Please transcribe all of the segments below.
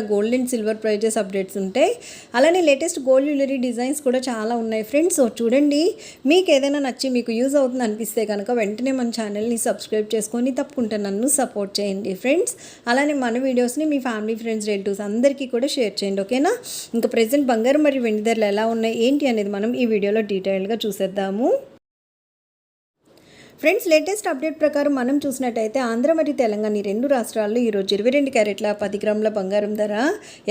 ఇట్లా gold and silver prices updates ఉంటాయి అలానే లేటెస్ట్ గోల్డ్ జ్యువెలరీ డిజైన్స్ కూడా చాలా ఉన్నాయి. ఫ్రెండ్స్ సో చూడండి మీకు ఏదైనా నచ్చి మీకు యూజ్ అవుతుంది అనిపిస్తే కనుక వెంటనే మన ఛానల్ని సబ్స్క్రైబ్ చేసుకొని తప్పకుండా నన్ను సపోర్ట్ చేయండి. ఫ్రెండ్స్ అలానే మన వీడియోస్ని మీ ఫ్యామిలీ ఫ్రెండ్స్ రిలేటివ్స్ అందరికీ కూడా షేర్ చేయండి ఓకేనా ఇంకా ప్రజెంట్ బంగారం మరియు వెండి ధరలు ఎలా ఉన్నాయి ఏంటి అనేది మనం ఈ వీడియోలో డీటెయిల్గా చూసేద్దాము. ఫ్రెండ్స్ లేటెస్ట్ అప్డేట్ ప్రకారం మనం చూసినట్టయితే ఆంధ్ర మరియు తెలంగాణ ఈ రెండు రాష్ట్రాల్లో ఈరోజు ఇరవై రెండు క్యారెట్ల పది గ్రాముల బంగారం ధర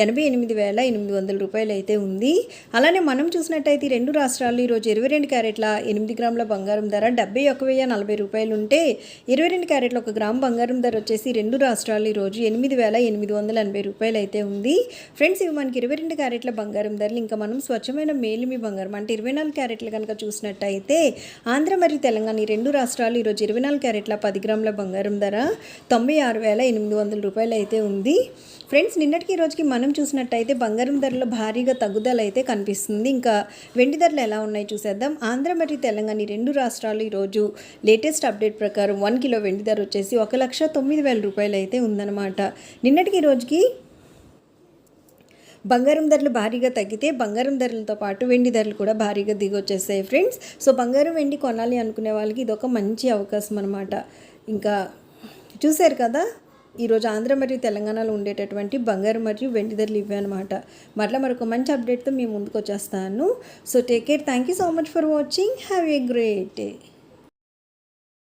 ఎనభై ఎనిమిది వేల ఎనిమిది వందల రూపాయలు అయితే ఉంది. అలానే మనం చూసినట్టయితే ఈ రెండు రాష్ట్రాల్లో ఈరోజు ఇరవై రెండు క్యారెట్ల ఎనిమిది గ్రాముల బంగారం ధర డెబ్బై ఒక వెయ్యి నలభై రూపాయలు ఉంటే ఇరవై రెండు క్యారెట్ల ఒక గ్రామ్ బంగారం ధర వచ్చేసి రెండు రాష్ట్రాల్లో ఈరోజు ఎనిమిది వేల ఎనిమిది వందల ఎనభై రూపాయలు అయితే ఉంది. ఫ్రెండ్స్ ఇవి మనకి ఇరవై రెండు క్యారెట్ల బంగారం ధరలు. ఇంకా మనం స్వచ్ఛమైన మేలిమి బంగారం అంటే ఇరవై నాలుగు క్యారెట్లు కనుక చూసినట్టయితే ఆంధ్ర మరియు తెలంగాణ ఈ రెండు రాష్ట్రాలు ఈరోజు ఇరవై నాలుగు క్యారెట్ల పది గ్రాముల బంగారం ధర తొంభై ఆరు వేల ఎనిమిది వందల రూపాయలు అయితే ఉంది. ఫ్రెండ్స్ నిన్నటికి ఈ రోజుకి మనం చూసినట్టయితే బంగారం ధరలో భారీగా తగ్గుదల అయితే కనిపిస్తుంది. ఇంకా వెండి ధరలు ఎలా ఉన్నాయి చూసేద్దాం. ఆంధ్ర మరియు తెలంగాణ రెండు రాష్ట్రాలు ఈరోజు లేటెస్ట్ అప్డేట్ ప్రకారం వన్ కిలో వెండి ధర వచ్చేసి ఒక లక్ష తొమ్మిది వేల రూపాయలు అయితే ఉందన్నమాట. నిన్నటికి ఈ రోజుకి బంగారం ధరలు భారీగా తగ్గితే బంగారం ధరలతో పాటు వెండి ధరలు కూడా భారీగా దిగొచ్చేస్తాయి ఫ్రెండ్స్. సో బంగారం వెండి కొనాలి అనుకునే వాళ్ళకి ఇది ఒక మంచి అవకాశం అనమాట ఇంకా చూశారు కదా? ఈరోజు ఆంధ్ర మరియు తెలంగాణలో ఉండేటటువంటి బంగారం మరియు వెండి ధరలు ఇవే అనమాట మరలా మరొక మంచి అప్డేట్తో మేము ముందుకు వచ్చేస్తాను. So take care. Thank you so much for watching. Have a great day.